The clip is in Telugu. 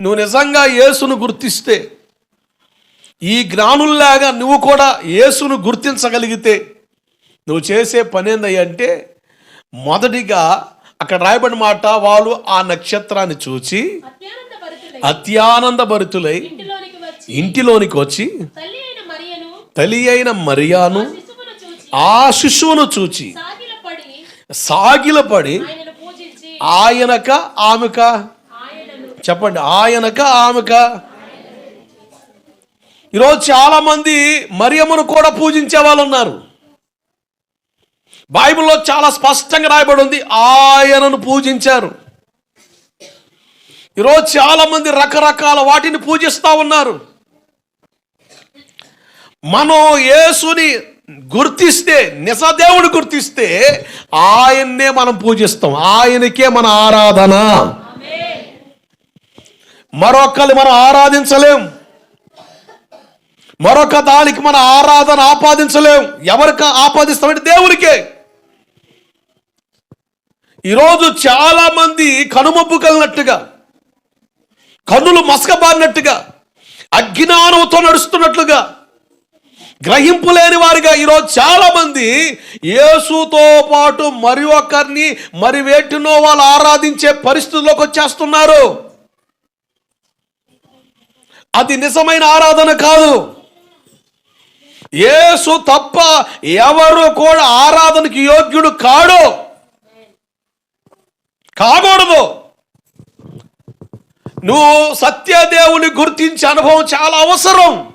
నువ్వు నిజంగా యేసును గుర్తిస్తే ఈ జ్ఞానుల్లాగా నువ్వు కూడా యేసును గుర్తించగలిగితే నువ్వు చేసే పని ఏందయ్యంటే మొదటిగా అక్కడ రాయబడిన మాట వాళ్ళు ఆ నక్షత్రాన్ని చూచి అత్యానంద భరితులై ఇంటిలోనికి వచ్చి తల్లి అయిన మరియను ఆ శిశువును చూచి సాగిలపడి ఆయనక ఆమెక చెప్పండి ఆయనక ఆమెక? ఈరోజు చాలామంది మరియమ్మను కూడా పూజించే వాళ్ళు ఉన్నారు. బైబిల్లో చాలా స్పష్టంగా రాయబడి ఉంది ఆయనను పూజించారు. ఈరోజు చాలామంది రకరకాల వాటిని పూజిస్తూ ఉన్నారు. మనం యేసుని గుర్తిస్తే నిజదేవుడు గుర్తిస్తే ఆయన్నే మనం పూజిస్తాం ఆయనకే మన ఆరాధన. మరొకరు మనం ఆరాధించలేం. మరొక దానికి మన ఆరాధన ఆపాదించలేం. ఎవరికి ఆపాదిస్తామంటే దేవునికే ఈరోజు చాలా మంది కనుమబ్బు కలిగినట్టుగా కన్నులు మసకబారినట్టుగా అజ్ఞానంతో నడుస్తున్నట్లుగా గ్రహింపు లేని వారిగా ఈరోజు చాలా మంది యేసుతో పాటు మరి ఒకరిని మరి వేటినో వాళ్ళు ఆరాధించే పరిస్థితుల్లోకి వచ్చేస్తున్నారు. అది నిజమైన ఆరాధన కాదు. యేసు తప్ప ఎవరు కూడా ఆరాధనకి యోగ్యుడు కాడు. కాకూడదు. నువ్వు సత్యదేవుని గుర్తించే అనుభవం చాలా అవసరం.